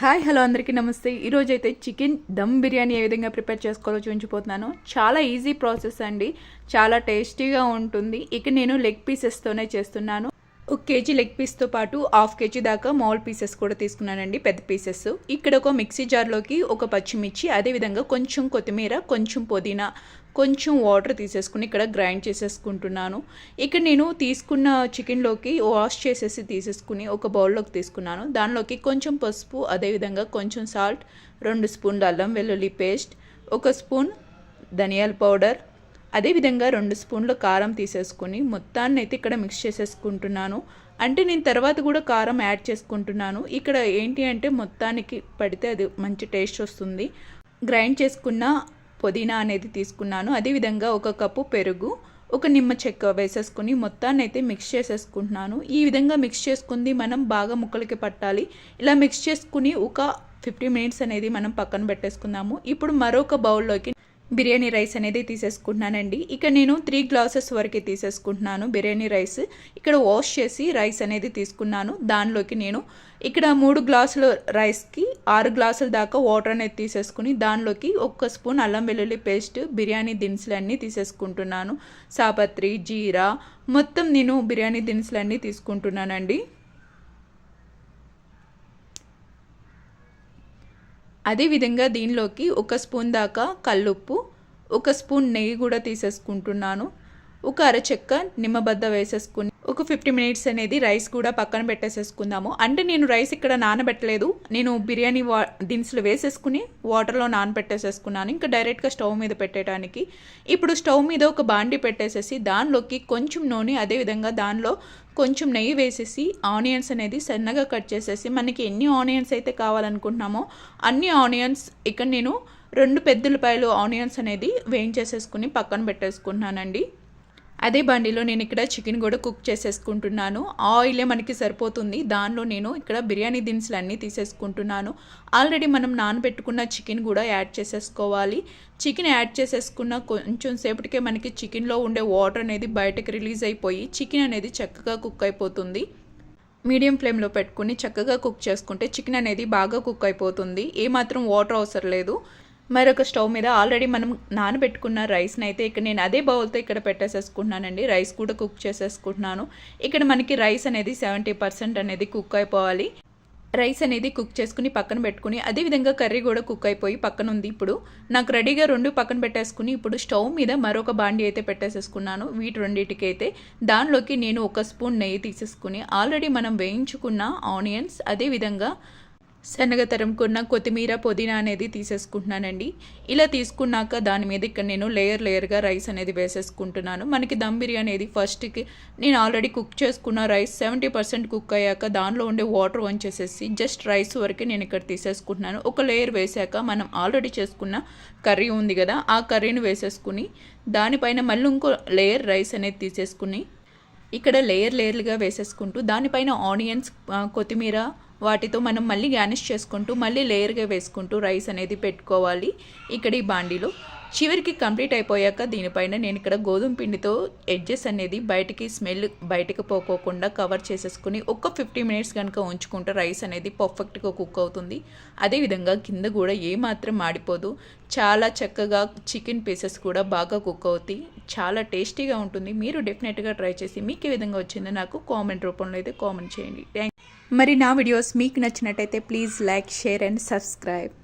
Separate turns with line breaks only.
Hi hello అందరికీ నమస్తే. ఈరోజు అయితే చికెన్ దమ్ బిర్యానీ ఏ విధంగా ప్రిపేర్ చేసుకోవాలో చూపించిపోతున్నాను చాలా ఈజీ ప్రాసెస్ అండి. చాలా టేస్టీగా ఉంటుంది. ఇక నేను లెగ్ పీసెస్తోనే చేస్తున్నాను. ఒక కేజీ లెగ్ పీస్తో పాటు హాఫ్ కేజీ దాకా మాల్ పీసెస్ కూడా తీసుకున్నానండి పెద్ద పీసెస్. ఇక్కడ ఒక మిక్సీ జార్లోకి ఒక పచ్చిమిర్చి అదేవిధంగా కొంచెం కొత్తిమీర కొంచెం పుదీనా కొంచెం వాటర్ తీసేసుకుని ఇక్కడ గ్రైండ్ చేసేసుకుంటున్నాను. ఇక్కడ నేను తీసుకున్న చికెన్లోకి వాష్ చేసేసి తీసేసుకుని ఒక బౌల్లోకి తీసుకున్నాను. దానిలోకి కొంచెం పసుపు అదేవిధంగా కొంచెం సాల్ట్ రెండు స్పూన్లు అల్లం వెల్లుల్లి పేస్ట్ ఒక స్పూన్ ధనియాల పౌడర్ అదేవిధంగా రెండు స్పూన్లు కారం తీసేసుకుని మొత్తాన్ని అయితే ఇక్కడ మిక్స్ చేసేసుకుంటున్నాను. అంటే నేను తర్వాత కూడా కారం యాడ్ చేసుకుంటున్నాను. ఇక్కడ ఏంటి అంటే మొత్తానికి పడితే అది మంచి టేస్ట్ వస్తుంది. గ్రైండ్ చేసుకున్న పుదీనా అనేది తీసుకున్నాను. అదేవిధంగా ఒక కప్పు పెరుగు ఒక నిమ్మ చెక్క వేసేసుకుని మొత్తాన్ని అయితే మిక్స్ చేసేసుకుంటున్నాను. ఈ విధంగా మిక్స్ చేసుకుంది మనం బాగా ముక్కలకి పట్టాలి. ఇలా మిక్స్ చేసుకుని ఒక ఫిఫ్టీ మినిట్స్ అనేది మనం పక్కన పెట్టేసుకుందాము. ఇప్పుడు మరొక బౌల్లోకి బిర్యానీ రైస్ అనేది తీసేసుకుంటున్నానండి. ఇక నేను త్రీ గ్లాసెస్ వరకు తీసేసుకుంటున్నాను బిర్యానీ రైస్. ఇక్కడ వాష్ చేసి రైస్ అనేది తీసుకున్నాను. దానిలోకి నేను ఇక్కడ మూడు గ్లాసుల రైస్కి ఆరు గ్లాసుల దాకా వాటర్ అనేది తీసేసుకుని దానిలోకి ఒక్క స్పూన్ అల్లం వెల్లుల్లి పేస్ట్ బిర్యానీ దినుసులు అన్నీ తీసేసుకుంటున్నాను. సాపత్రి జీరా మొత్తం నేను బిర్యానీ దినుసులు అన్నీ తీసుకుంటున్నానండి. అదేవిధంగా దీనిలోకి ఒక స్పూన్ దాకా కల్లుప్పు ఒక స్పూన్ నెయ్యి కూడా తీసేసుకుంటున్నాను. ఒక అరచెక్క నిమ్మబద్ద వేసేసుకుని ఒక ఫిఫ్టీ మినిట్స్ అనేది రైస్ కూడా పక్కన పెట్టేసేసుకుందాము. అంటే నేను రైస్ ఇక్కడ నానబెట్టలేదు. నేను బిర్యానీ వా దినుసులు వేసేసుకుని వాటర్లో నానబెట్టేసేసుకున్నాను. ఇంకా డైరెక్ట్గా స్టవ్ మీద పెట్టడానికి ఇప్పుడు స్టవ్ మీద ఒక బాండి పెట్టేసేసి దానిలోకి కొంచెం నూనె అదేవిధంగా దానిలో కొంచెం నెయ్యి వేసేసి ఆనియన్స్ అనేది సన్నగా కట్ చేసేసి మనకి ఎన్ని ఆనియన్స్ అయితే కావాలనుకుంటున్నామో అన్ని ఆనియన్స్ ఇక్కడ నేను రెండు పెద్దలపాయలు ఆనియన్స్ అనేది వేయించేసేసుకుని పక్కన పెట్టేసుకుంటున్నానండి. అదే బండిలో నేను ఇక్కడ చికెన్ కూడా కుక్ చేసేసుకుంటున్నాను. ఆయిలే మనకి సరిపోతుంది. దానిలో నేను ఇక్కడ బిర్యానీ దినుసులు అన్నీ తీసేసుకుంటున్నాను. ఆల్రెడీ మనం నానబెట్టుకున్న చికెన్ కూడా యాడ్ చేసేసుకోవాలి. చికెన్ యాడ్ చేసేసుకున్న కొంచెం సేపటికే మనకి చికెన్లో ఉండే వాటర్ అనేది బయటకు రిలీజ్ అయిపోయి చికెన్ అనేది చక్కగా కుక్ అయిపోతుంది. మీడియం ఫ్లేమ్లో పెట్టుకుని చక్కగా కుక్ చేసుకుంటే చికెన్ అనేది బాగా కుక్ అయిపోతుంది. ఏమాత్రం వాటర్ అవసరం లేదు. మరొక స్టవ్ మీద ఆల్రెడీ మనం నానబెట్టుకున్న రైస్ని అయితే ఇక్కడ నేను అదే బౌల్తో ఇక్కడ పెట్టేసేసుకుంటున్నానండి. రైస్ కూడా కుక్ చేసేసుకుంటున్నాను. ఇక్కడ మనకి రైస్ అనేది సెవెంటీ పర్సెంట్ అనేది కుక్ అయిపోవాలి. రైస్ అనేది కుక్ చేసుకుని పక్కన పెట్టుకుని అదేవిధంగా కర్రీ కూడా కుక్ అయిపోయి పక్కన ఉంది ఇప్పుడు. నాకు రెడీగా రెండు పక్కన పెట్టేసుకుని ఇప్పుడు స్టవ్ మీద మరొక బాండి అయితే పెట్టేసేసుకున్నాను. వీటి రెండింటికి అయితే దానిలోకి నేను ఒక స్పూన్ నెయ్యి తీసేసుకుని ఆల్రెడీ మనం వేయించుకున్న ఆనియన్స్ అదేవిధంగా శనగ తరుముకున్న కొత్తిమీర పుదీనా అనేది తీసేసుకుంటున్నానండి. ఇలా తీసుకున్నాక దాని మీద ఇక్కడ నేను లేయర్ లేయర్గా రైస్ అనేది వేసేసుకుంటున్నాను. మనకి దమ్ బిర్యానీ అనేది ఫస్ట్కి నేను ఆల్రెడీ కుక్ చేసుకున్న రైస్ సెవెంటీ పర్సెంట్ కుక్ అయ్యాక దానిలో ఉండే వాటర్ వంచేసేసి జస్ట్ రైస్ వరకే నేను ఇక్కడ తీసేసుకుంటున్నాను. ఒక లేయర్ వేసాక మనం ఆల్రెడీ చేసుకున్న కర్రీ ఉంది కదా ఆ కర్రీని వేసేసుకుని దానిపైన మళ్ళీ ఇంకో లేయర్ రైస్ అనేది తీసేసుకుని ఇక్కడ లేయర్ లేయర్లుగా వేసేసుకుంటూ దానిపైన ఆనియన్స్ కొత్తిమీర వాటితో మనం మళ్ళీ గార్నిష్ చేసుకుంటూ మళ్ళీ లేయర్గా వేసుకుంటూ రైస్ అనేది పెట్టుకోవాలి ఇక్కడ ఈ బాండీలో. చివరికి కంప్లీట్ అయిపోయాక దీనిపైన నేను ఇక్కడ గోధుమ పిండితో ఎడ్జెస్ అనేది బయటికి స్మెల్ బయటకు పోకోకుండా కవర్ చేసేసుకుని ఒక ఫిఫ్టీ మినిట్స్ కనుక ఉంచుకుంటే రైస్ అనేది పర్ఫెక్ట్గా కుక్ అవుతుంది. అదేవిధంగా కింద కూడా ఏమాత్రం మాడిపోదు. చాలా చక్కగా చికెన్ పీసెస్ కూడా బాగా కుక్ అవుతాయి. చాలా టేస్టీగా ఉంటుంది. మీరు డెఫినెట్గా ట్రై చేసి మీకు ఏ విధంగా వచ్చిందో నాకు కామెంట్ రూపంలో అయితే కామెంట్ చేయండి. థ్యాంక్ మరి నా వీడియోస్ మీకు నచ్చినట్టయితే please like share and subscribe.